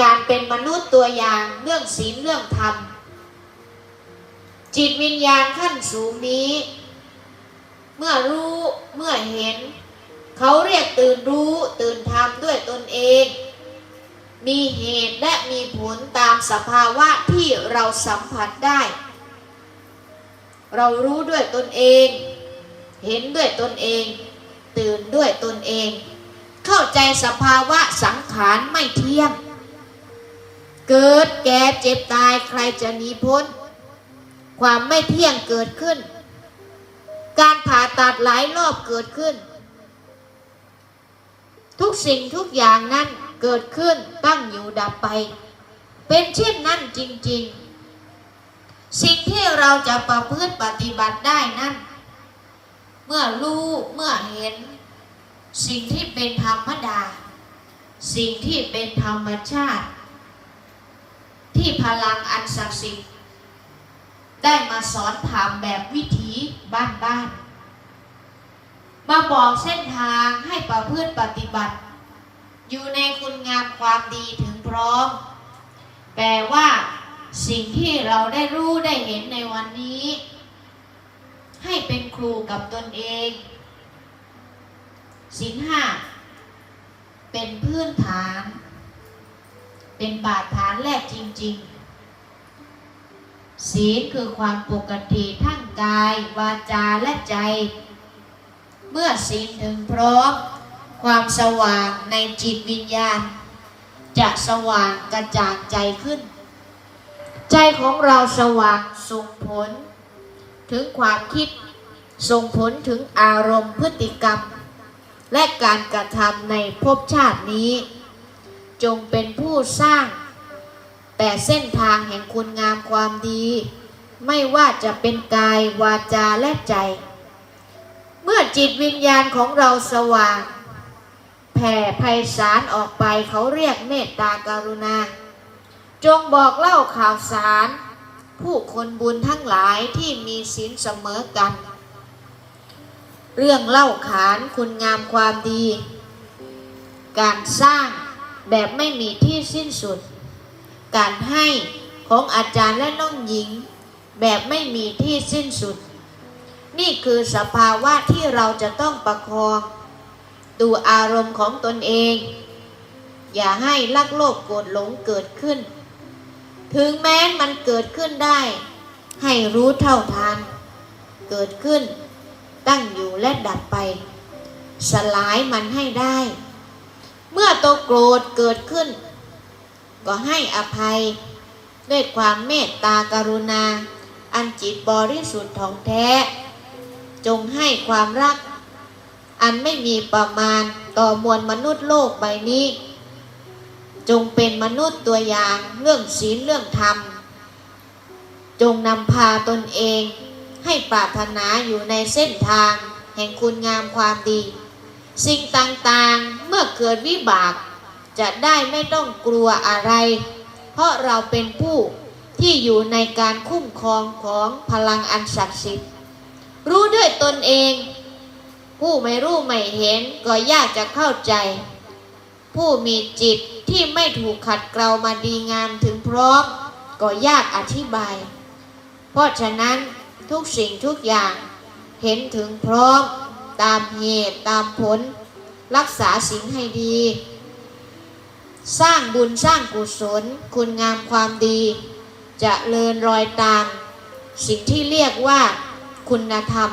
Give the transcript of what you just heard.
การเป็นมนุษย์ตัวอย่างเรื่องศีลเรื่องธรรม จิตวิญญาณขั้นสูงนี้ เมื่อรู้เมื่อเห็น เขาเรียกตื่นรู้ตื่นทำด้วยตนเอง มีเหตุและมีผลตามสภาวะที่เราสัมผัสได้ เรารู้ด้วยตนเอง เห็นด้วยตนเอง ตื่นด้วยตนเอง เข้าใจสภาวะสังขารไม่เที่ยง เกิดแก่เจ็บตายใครจะหนีพ้น ความไม่เที่ยงเกิดขึ้น การผ่าตัดหลายรอบเกิดขึ้น ทุกสิ่งทุกอย่างนั้นเกิดขึ้นตั้งอยู่ดับไป เป็นเช่นนั้นจริง ๆ สิ่งที่เราจะประพฤติปฏิบัติได้นั้น เมื่อรู้เมื่อเห็น สิ่งที่เป็นธรรมดา สิ่งที่เป็นธรรมชาติ ที่พลังอันศักดิ์สิทธิ์ได้มาสอนธรรมแบบวิถีบ้านๆ มาบอกเส้นทางให้ประพฤติปฏิบัติ อยู่ในคุณงามความดีถึงพร้อม แปลว่า สิ่งที่เราได้รู้ได้เห็นในวันนี้ ให้เป็นครูกับตนเองสินห้าเป็นพื้นฐาน เป็นบาดฐานแรกจริง ๆ ศีลคือความปกติทั้งกาย วาจาและใจ เมื่อศีลถึงพร้อม ความสว่างในจิตวิญญาณ จะสว่างกระจ่างใจขึ้น ใจของเราสว่างส่งผล ถึงความคิดส่งผลถึงอารมณ์พฤติกรรม และการกระทำในภพชาตินี้ จงเป็นผู้สร้าง แต่เส้นทางแห่งคุณงามความดี ไม่ว่าจะเป็นกายวาจาและใจ เมื่อจิตวิญญาณของเราสว่าง แผ่ไพศาลออกไปเขาเรียกเมตตากรุณา จงบอกเล่าข่าวสาร ผู้คนบุญทั้งหลายที่มีศีลเสมอกัน เรื่องเล่าขานคุณงามความดี การสร้าง แบบไม่มีที่สิ้นสุด การให้ของอาจารย์และน้องหญิง แบบไม่มีที่สิ้นสุด นี่คือสภาวะที่เราจะต้องประคองดูอารมณ์ของตนเอง อย่าให้ลักโลภโกรธหลงเกิดขึ้น ถึงแม้มันเกิดขึ้นได้ ให้รู้เท่าทัน เกิดขึ้น ตั้งอยู่และดับไป สลายมันให้ได้ เมื่อตัวโกรธเกิดขึ้น ก็ให้อภัย ด้วยความเมตตากรุณา อันจิตบริสุทธิ์ของแท้ จงให้ความรัก อันไม่มีประมาณต่อมวลมนุษย์โลกใบนี้ จงเป็นมนุษย์ตัวอย่างเรื่องศีลเรื่องธรรม จงนำพาตนเองให้ปรารถนาอยู่ในเส้นทางแห่งคุณงามความดี สิ่งต่างๆเมื่อเกิดวิบาก จะได้ไม่ต้องกลัวอะไร เพราะเราเป็นผู้ที่อยู่ในการคุ้มครองของพลังอันศักดิ์สิทธิ์ รู้ด้วยตนเอง ผู้ไม่รู้ไม่เห็นก็ยากจะเข้าใจ ผู้มีจิตที่ไม่ถูกขัดเกลามาดีงามถึงพร้อมก็ยากอธิบาย เพราะฉะนั้นทุกสิ่งทุกอย่างเห็นถึงพร้อม ตามเหตุตามผล รักษาสิ่งให้ดี สร้างบุญสร้างกุศล คุณงามความดีจะเลินรอยตาม สิ่งที่เรียกว่าคุณธรรม